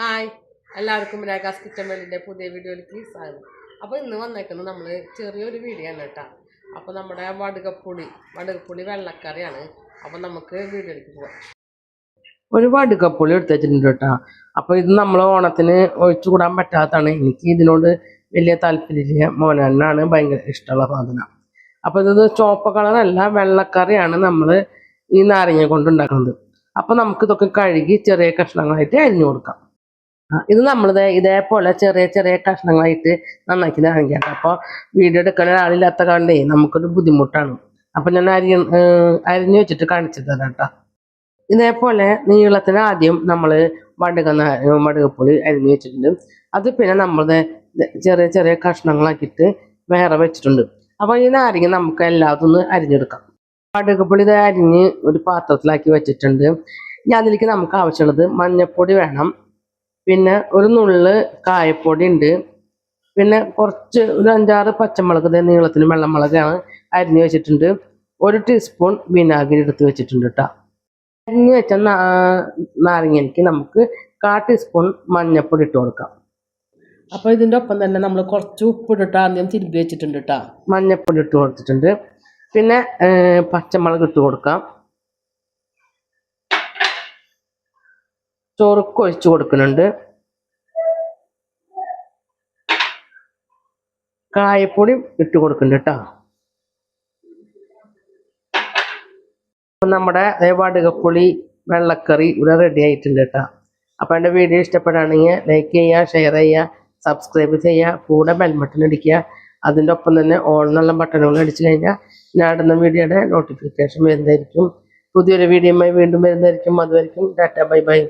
Hi. എല്ലാവർക്കും ragas kitchen വേൾഡിന്റെ പുതിയ വീഡിയോയിലേക്ക് സ്വാഗതം. അപ്പോൾ ഇന്ന് വന്നേക്കുന്നത് നമ്മൾ ചെറിയൊരു വീഡിയോ ആണ് കേട്ടോ. അപ്പോൾ നമ്മുടെ വടുകപ്പുളി വടുകപ്പുളി വെള്ളക്കറിയാണ്. അപ്പോൾ നമുക്ക് വീഡിയോയിലേക്ക് പോകാം ഒരു വടുകപ്പുളി എടുത്ത് വെച്ചിട്ടുണ്ട് കേട്ടോ. അപ്പോൾ ഇത് നമ്മൾ ഓണത്തിന് ഒഴിച്ചു കൂടാൻ പറ്റാത്തതാണ്. എനിക്ക് ഇതിനോട് വലിയ താല്പര്യമില്ല. മോനാണ് ഭയങ്കര ഇഷ്ടമുള്ള സാധനം. അപ്പോൾ ഇത് ചുവപ്പ് കളറല്ല വെള്ളക്കറിയാണ് നമ്മൾ ഈ നാരങ്ങ കൊണ്ട് ഉണ്ടാക്കുന്നത്. അപ്പോൾ നമുക്ക് ഇതൊക്കെ കഴുകി ചെറിയ കഷ്ണങ്ങളായിട്ട് അരിഞ്ഞു കൊടുക്കാം. ഇത് നമ്മളിത് ഇതേപോലെ ചെറിയ ചെറിയ കഷ്ണങ്ങളായിട്ട് നന്നാക്കി നാരങ്ങ അപ്പോൾ വീഡിയോ എടുക്കുന്ന ഒരാളില്ലാത്ത കാരണേ നമുക്കൊരു ബുദ്ധിമുട്ടാണ്. അപ്പം ഞാൻ അരി അരിഞ്ഞ് വെച്ചിട്ട് കാണിച്ചു തരാം കേട്ടോ ഇതേപോലെ നീളത്തിന് ആദ്യം നമ്മൾ വടുക നാ- വടുകപ്പൊടി അരിഞ്ഞു വെച്ചിട്ടുണ്ട്. അത് പിന്നെ നമ്മളത് ചെറിയ ചെറിയ കഷ്ണങ്ങളാക്കിയിട്ട് വേറെ വെച്ചിട്ടുണ്ട്. അപ്പോൾ ഈ നാരങ്ങ നമുക്ക് എല്ലാത്തൊന്ന് അരിഞ്ഞെടുക്കാം. വടുകപ്പൊടി ഇത് അരിഞ്ഞ് ഒരു പാത്രത്തിലാക്കി വെച്ചിട്ടുണ്ട്. ഇനി അതിലേക്ക് നമുക്ക് ആവശ്യമുള്ളത് മഞ്ഞൾപ്പൊടി വേണം. പിന്നെ ഒരു നുള്ള് കായപ്പൊടി ഉണ്ട് പിന്നെ കുറച്ച് ഒരു അഞ്ചാറ് പച്ചമുളക് നീളത്തിന് വെള്ളമുളകാണ് അരിഞ്ഞ് വെച്ചിട്ടുണ്ട്. ഒരു ടീസ്പൂൺ വിനാഗിരി എടുത്ത് വെച്ചിട്ടുണ്ട് കേട്ടോ അരിഞ്ഞ് വെച്ച നാരങ്ങയ്ക്ക് നമുക്ക് കാ ടീസ്പൂൺ മഞ്ഞൾപ്പൊടി ഇട്ട് കൊടുക്കാം. അപ്പോൾ ഇതിന്റെ ഒപ്പം തന്നെ നമ്മൾ കുറച്ച് ഉപ്പിട്ടിട്ട് ആദ്യം തിരുമ്പി വെച്ചിട്ടുണ്ട് കേട്ടോ മഞ്ഞൾപ്പൊടി ഇട്ട് കൊടുത്തിട്ടുണ്ട്. പിന്നെ പച്ചമുളക് ഇട്ട് കൊടുക്കാം. ചോറുക്ക് ഒഴിച്ച് കൊടുക്കുന്നുണ്ട്. കായപ്പൊടി ഇട്ട് കൊടുക്കുന്നുണ്ട് കേട്ടോ. നമ്മുടെ വടുകപ്പുളി വെള്ളക്കറി ഇവിടെ റെഡി ആയിട്ടുണ്ട് കേട്ടോ. അപ്പോൾ എന്റെ വീഡിയോ ഇഷ്ടപ്പെടുകയാണെങ്കിൽ ലൈക്ക് ചെയ്യുക ഷെയർ ചെയ്യുക സബ്സ്ക്രൈബ് ചെയ്യുക കൂടെ ബെൽ ബട്ടൺ അടിക്കുക. അതിന്റെ ഒപ്പം തന്നെ ഓൾ എന്നുള്ള ബട്ടണുകൾ അടിച്ചു കഴിഞ്ഞാൽ ഞാൻ ഇടുന്ന വീഡിയോയുടെ നോട്ടിഫിക്കേഷൻ വരുന്നതായിരിക്കും. പുതിയൊരു വീഡിയോയുമായി വീണ്ടും വരുന്നതായിരിക്കും. അതുവരെയും ടാറ്റ ബൈ ബൈ.